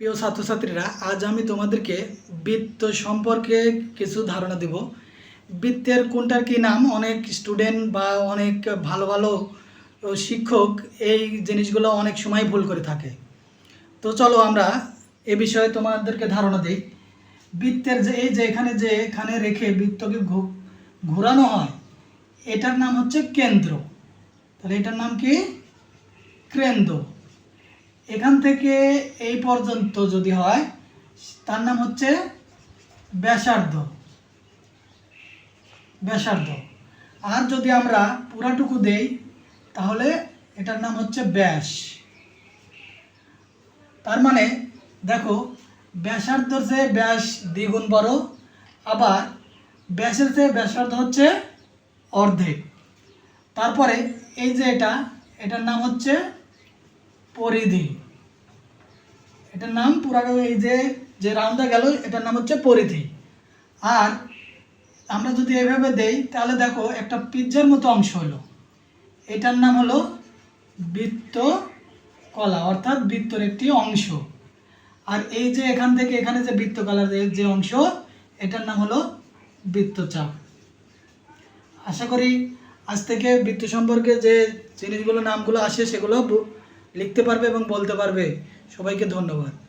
প্রিয় ছাত্রছাত্রীরা, আজ আমি তোমাদেরকে বৃত্ত সম্পর্কে কিছু ধারণা দেব। বৃত্তের কোনটার কি নাম? অনেক স্টুডেন্ট বা অনেক ভালো ভালো শিক্ষক এই জিনিসগুলো অনেক সময় ভুল করে থাকে। তো চলো আমরা এ বিষয়ে তোমাদেরকে ধারণা দিই। বৃত্তের যে, এই যে এখানে যে, এখানে রেখে বৃত্তকে ঘোরানো হয়, এটার নাম হচ্ছে কেন্দ্র। তাহলে এটার নাম কি? কেন্দ্র। এখান থেকে এই পর্যন্ত যদি হয়, তার নাম হচ্ছে ব্যাসার্ধ। ব্যাসার্ধ। আর যদি আমরা পুরাটুকু দেই, তাহলে এটার নাম হচ্ছে ব্যাস। তার মানে দেখো ব্যাসার্ধ চেয়ে ব্যাস দ্বিগুণ বড়, আবার ব্যাসের চেয়ে ব্যাসার্ধ হচ্ছে অর্ধেক। তারপরে এই যে এটা, এটার নাম হচ্ছে পরিধি। এটার নাম পুরানো এই যে যে রাউন্ডে গেল, এটার নাম হচ্ছে পরিধি। আর আমরা যদি এভাবে দেই, তাহলে দেখো একটা পিৎজার মতো অংশ হলো। এটার নাম হলো বৃত্ত কলা অর্থাৎ বৃত্তর একটি অংশ। আর এই যে এখান থেকে এখানে যে বৃত্তকলার যে- যে অংশ, এটার নাম হলো বৃত্তচাপ। আশা করি আজ থেকে বৃত্ত সম্পর্কে যে জিনিসগুলো, নামগুলো আসে, সেগুলো লিখতে পারবে এবং বলতে পারবে। সবাইকে ধন্যবাদ।